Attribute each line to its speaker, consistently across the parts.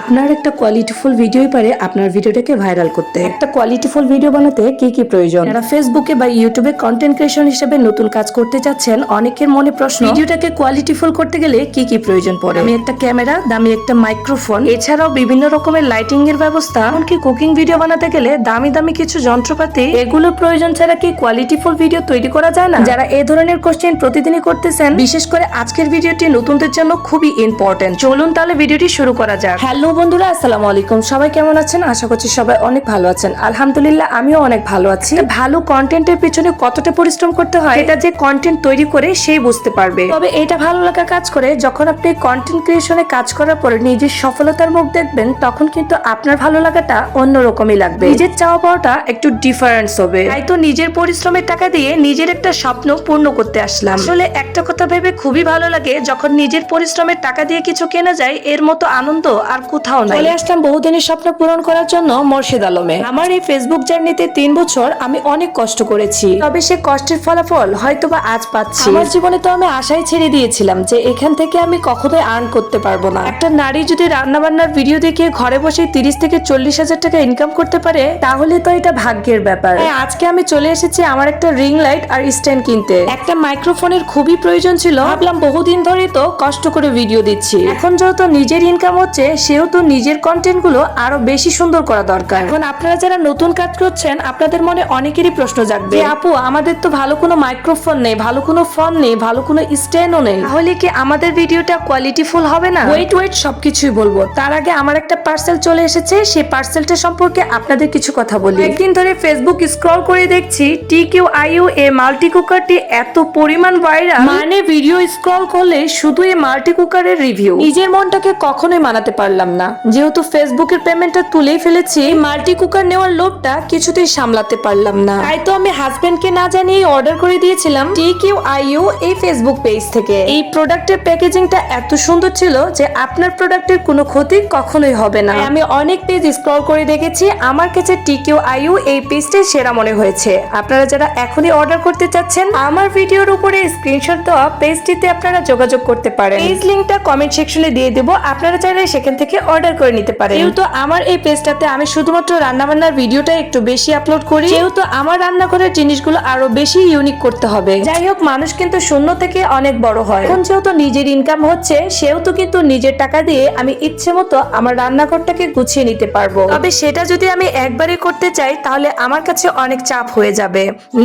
Speaker 1: আপনার একটা কোয়ালিটিফুল ভিডিওই পারে আপনার ভিডিওটাকে ভাইরাল করতে। একটা কোয়ালিটিফুল ভিডিও বানাতে কি কি প্রয়োজন? যারা ফেসবুকে বা ইউটিউবে কন্টেন্ট ক্রিয়েশন হিসেবে নতুন কাজ করতে চাচ্ছেন, অনেকের মনে প্রশ্ন ভিডিওটাকে কোয়ালিটিফুল করতে গেলে কি কি প্রয়োজন পড়ে? আমি একটা ক্যামেরা দামি একটা মাইক্রোফোন এছাড়াও বিভিন্ন রকমের লাইটিং এর ব্যবস্থা, এমনকি কুকিং ভিডিও বানাতে গেলে দামি দামি কিছু যন্ত্রপাতি এগুলো প্রয়োজন ছাড়া কি কোয়ালিটিফুল ভিডিও তৈরি করা যায় না? যারা এ ধরনের কোশ্চেন প্রতিদিনই করতেছেন, বিশেষ করে আজকের ভিডিওটি নতুনদের জন্য খুবই ইম্পর্টেন্ট চলুন তাহলে ভিডিওটি শুরু করা যাক। হ্যালো বন্ধুরা, আসসালামু আলাইকুম। সবাই কেমন আছেন? আশা করছি সবাই অনেক ভালো আছেন। আলহামদুলিল্লাহ, আমিও অনেক ভালো আছি। ভালো কন্টেন্টের পিছনে কতটা পরিশ্রম করতে হয় এটা যে কন্টেন্ট তৈরি করে সেই বুঝতে পারবে। তবে এটা ভালো লাগা কাজ করে, যখন আপনি কন্টেন্ট ক্রিয়েশনে কাজ করার পরে নিজের সফলতার মুখ দেখবেন, তখন কিন্তু আপনার ভালো লাগাটা অন্যরকমই লাগবে। নিজের চাওয়া পাওয়াটা একটু ডিফারেন্স হবে। তাই তো নিজের পরিশ্রমের টাকা দিয়ে নিজের একটা স্বপ্ন পূর্ণ করতে আসলাম। আসলে একটা কথা ভেবে খুবই ভালো লাগে, যখন নিজের পরিশ্রমের টাকা দিয়ে কিছু কেনা যায়, এর মতো আনন্দ আর কোথাও নাই। চলে আসলাম বহুদিনের স্বপ্ন পূরণ করার জন্য মোর্শেদ আলমে। আমার এই ফেসবুক জার্নিতে তিন বছর আমি অনেক কষ্ট করেছি। তবে সে কষ্টের ফলাফল হয়তো বা আজ পাচ্ছি। আমার জীবনে তো আমি আশাই ছেড়ে দিয়েছিলাম যে এখান থেকে আমি কখনোই আর্ন করতে পারব না। একটা নারী যদি রান্না বান্নার ভিডিও দেখে ঘরে বসে তিরিশ থেকে চল্লিশ হাজার টাকা ইনকাম করতে পারে তাহলে তো এটা ভাগ্যের ব্যাপার। আজকে আমি চলে এসেছি আমার একটা রিং লাইট আর স্ট্যান্ড কিনতে। একটা মাইক্রোফোনের খুবই প্রয়োজন ছিল। ভাবলাম বহুদিন ধরে তো কষ্ট করে ভিডিও দিচ্ছি। এখন যেহেতু নিজের ইনকাম হচ্ছে সেহেতু নিজের কন্টেন্টগুলো আরও বেশি সুন্দর করা দরকার। এখন আপনারা যারা নতুন কাজ করছেন আপনাদের মনে অনেকেরই প্রশ্ন জাগবে। আপু আমাদের তো ভালো কোনো মাইক্রোফোন নেই ভালো কোনো ফোন নেই ভালো কোনো স্ট্যান্ডও নেই। তাহলে কি আমাদের ভিডিওটা কোয়ালিটিফুল হবে না? ওয়েট ওয়েট সবকিছুই বলব। তার আগে আমার একটা পার্সেল চলে এসেছে সেই পার্সেলটা সম্পর্কে আপনাদের কিছু কথা বলি। একদিন ধরে ফেসবুক স্ক্রল করে দেখছি টি কিউ আইউ এ মাল্টি কুকারটি এত পরিমাণ ভাইরাল মানে ভিডিও স্ক্রল করলে শুধু এই মাল্টি কুকারের রিভিউ নিজের মনটাকে কখনোই মানাতে পারলাম না। যেহেতু ফেসবুকের পেমেন্টটা তুলেই ফেলেছি মাল্টি কুকার নেওয়ার লোভটা কিছুতেই সামলাতে পারলাম না। তাই তো আমি হাজবেন্ডকে না জানিয়ে অর্ডার করে দিয়েছিলাম টি কিউ আইউ এই ফেসবুক পেজ থেকে। এই প্রোডাক্টের প্যাকেজিংটা এত সুন্দর ছিল যে আপনার প্রোডাক্টের কোনো ক্ষতি কখনোই হবে না। আমি অনেক পেজ স্ক্রল করে দেখেছি, আমার কাছে টি কিউ আইউ এই পেজটাই সেরা মনে হয়েছে। আপনারা যারা এখনই অর্ডার করতে চাচ্ছেন, আমার ভিডিওর উপরে স্ক্রিনশট দেওয়া পেজটিতে আপনারা যোগাযোগ করতে পারেন। পেজ লিংকটা কমেন্ট সেকশনে দিয়ে দেবো। আপনারা চাইলে সেখান থেকে অর্ডার করে নিতে পারেন। যেহেতু আমার এই পেজটাতে আমি শুধুমাত্র রান্নাবান্নার ভিডিওটা একটু বেশি আপলোড করি যেহেতু আমার রান্নাঘরের জিনিসগুলো আরও বেশি ইউনিক করতে হবে। যাই হোক মানুষ কিন্তু শূন্য থেকে অনেক বড় হয়। এখন যেহেতু নিজের ইনকাম হচ্ছে সেহেতু কিন্তু নিজের টাকা দিয়ে আমি ইচ্ছে মতো আমার রান্নাঘরটাকে গুছিয়ে নিতে পারব। তবে সেটা যদি আমি একবারে করতে চাই তাহলে আমার কাছে অনেক চাপ হয়ে যাবে।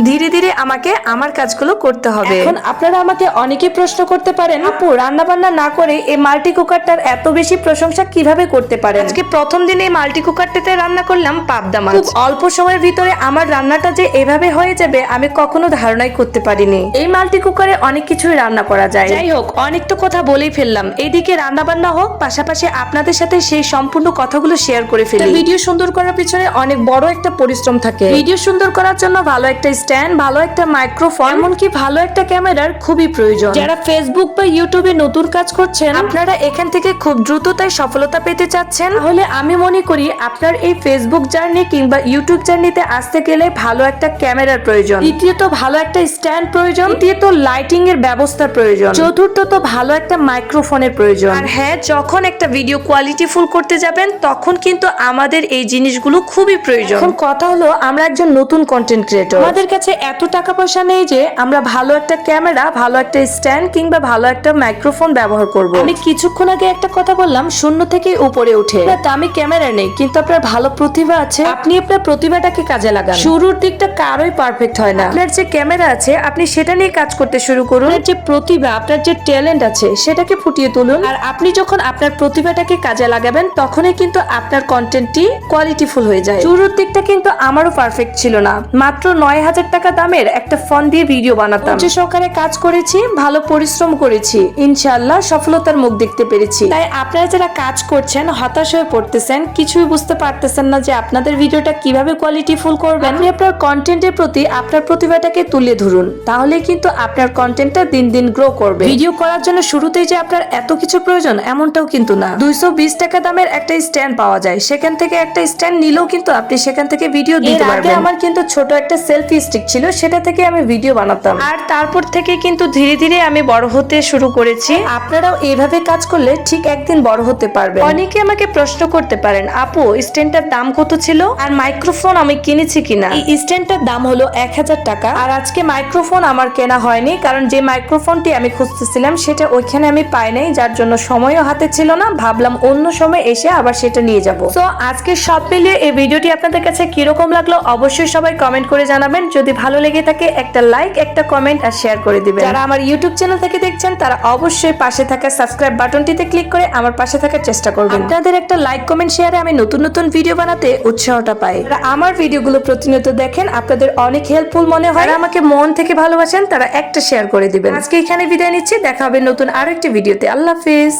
Speaker 1: ধীরে ধীরে আমাকে আমার কাজগুলো করতে হবে। এখন আপনারা আমাকে অনেকে প্রশ্ন করতে পারেন আপু রান্না বান্না না করে এই মাল্টি কুকারটার এত বেশি প্রশংসা কীভাবে করতে পারেন? আজকে প্রথম দিনে মাল্টি কুকারটাতে রান্না করলাম পাবদা মাছ। খুব অল্প সময়ের ভিতরে আমার রান্নাটা যে এভাবে হয়ে যাবে আমি কখনো ধারণাই করতে পারিনি। এই মাল্টি কুকারে অনেক কিছুই রান্না করা যায়। যাই হোক অনেক তো কথা বলেই ফেললাম। এইদিকে রান্না বান্না হোক পাশাপাশি আপনাদের সাথে সেই সম্পূর্ণ কথাগুলো শেয়ার করে ফেলি। ভিডিও সুন্দর করার পিছনে অনেক বড় একটা পরিশ্রম থাকে। ভিডিও সুন্দর করার জন্য ভালো একটা স্ট্যান্ড ভালো একটা মাইক্রোফোন এমনকি ভালো একটা ক্যামেরার খুবই প্রয়োজন। যারা ফেসবুক বা ইউটিউবে নতুন কাজ করছেন আপনারা এখান থেকে খুব দ্রুততায় সফলতা পেতে চাচ্ছেন? তাহলে আমি মনে করি আপনার এই ফেসবুক জার্নি কিংবা ইউটিউব জার্নিতে আসতে গেলে ভালো একটা ক্যামেরার প্রয়োজন। দ্বিতীয়ত, ভালো একটা স্ট্যান্ড প্রয়োজন। তৃতীয়ত লাইটিং এর ব্যবস্থার প্রয়োজন। চতুর্থত, ভালো একটা মাইক্রোফোনের প্রয়োজন। আর হ্যাঁ যখন একটা ভিডিও কোয়ালিটি ফুল করতে যাবেন, তখন কিন্তু আমাদের এই জিনিসগুলো খুবই প্রয়োজন। এখন কথা হলো, আমরা একজন নতুন কন্টেন্ট ক্রিয়েটর আমাদের কাছে এত টাকা পয়সা নেই যে আমরা ভালো একটা ক্যামেরা, ভালো একটা স্ট্যান্ড কিংবা ভালো একটা মাইক্রোফোন ব্যবহার করব। আমি কিছুক্ষণ আগে একটা কথা বললাম, শূন্য থেকে উপরে উঠে আপনার দামি ক্যামেরা নেই, কিন্তু আপনার ভালো প্রতিভা আছে। আপনি আপনার প্রতিভাটাকে কাজে লাগান। শুরুর দিকটা কারোই পারফেক্ট হয় না। আপনার যে ক্যামেরা আছে, আপনি সেটা নিয়ে কাজ করতে শুরু করুন। যে প্রতিভা, আপনার যে ট্যালেন্ট আছে, সেটাকে ফুটিয়ে তুলুন। আর আপনি যখন আপনার প্রতিভাটাকে কাজে লাগাবেন, তখনই কিন্তু আপনার কন্টেন্টটি কোয়ালিটিফুল হয়ে যায়। শুরুর দিকটা কিন্তু আমারও পারফেক্ট ছিল না। মাত্র নয় হাজার টাকা দামের একটা ফোন দিয়ে ভিডিও বানাতাম। যে সহকারে কাজ করেছি, ভালো পরিশ্রম করেছি। ইনশাআল্লাহ সফলতার মুখ দেখতে পেরেছি। তাই আপনারা যারা কাজ করছেন হতাশ হয়ে পড়তেছেন কিছুই বুঝতে পারতেছেন না যে আপনাদের ভিডিওটা কীভাবে কোয়ালিটিফুল করবেন। আপনি আপনার কন্টেন্টের প্রতি আপনার প্রতিভাটাকে তুলে ধরুন তাহলে কিন্তু আপনার কন্টেন্টটা দিন দিন গ্রো করবে। ভিডিও করার জন্য শুরুতেই যে আপনার এত কিছু প্রয়োজন এমনটাও কিন্তু না। দুইশো বিশ টাকা দামের একটা স্ট্যান্ড পাওয়া যায় সেখান থেকে একটা স্ট্যান্ড নিলেও কিন্তু আপনি সেখান থেকে ভিডিও দিতে পারবেন। আমার কিন্তু ছোট একটা সেলফি স্টিক ছিল সেটা থেকে আমি ভিডিও বানাতাম। আর তারপর থেকে কিন্তু ধীরে ধীরে আমি বড় হতে শুরু করেছি। আপনারাও এইভাবে কাজ করলে ঠিক একদিন বড় হতে পারবেন। অনেকে আমাকে প্রশ্ন করতে পারেন আপু স্ট্যান্ডটার দাম কত ছিল? আর মাইক্রোফোন আমি কিনেছি কিনা? এই স্ট্যান্ডটার দাম হলো এক হাজার টাকা। আর আজকে মাইক্রোফোন আমার কেনা হয়নি কারণ যে মাইক্রোফোনটি আমি খুঁজতেছিলাম সেটা ওইখানে আমি পাই নাই যার জন্য সময়ও হাতে ছিল না। ভাবলাম অন্য সময় এসে আবার সেটা নিয়ে যাব। তো আজকে সব মিলিয়ে এই ভিডিওটি আপনাদের কাছে কীরকম লাগল অবশ্যই সবাই কমেন্ট করে জানাবেন। যদি ভালো লেগে থাকে একটা লাইক একটা কমেন্ট আর শেয়ার করে দিবেন। যারা আমার ইউটিউব চ্যানেল থেকে দেখছেন তারা অবশ্যই পাশে থাকা সাবস্ক্রাইব বাটনটিতে ক্লিক করে আমার পাশে থাকার চেষ্টা করবেন। আপনাদের একটা লাইক কমেন্ট শেয়ারে আমি নতুন নতুন ভিডিও বানাতে উৎসাহটা পাই। আমার ভিডিওগুলো প্রতিনিয়ত দেখেন আপনাদের অনেক হেল্পফুল মনে হয়। আমাকে মন থেকে ভালোবাসেন তারা একটা শেয়ার করে দিবেন। আজকে এখানে বিদায় নিচ্ছি দেখা হবে নতুন আরও একটি ভিডিওতে আল্লাহ হাফিজ।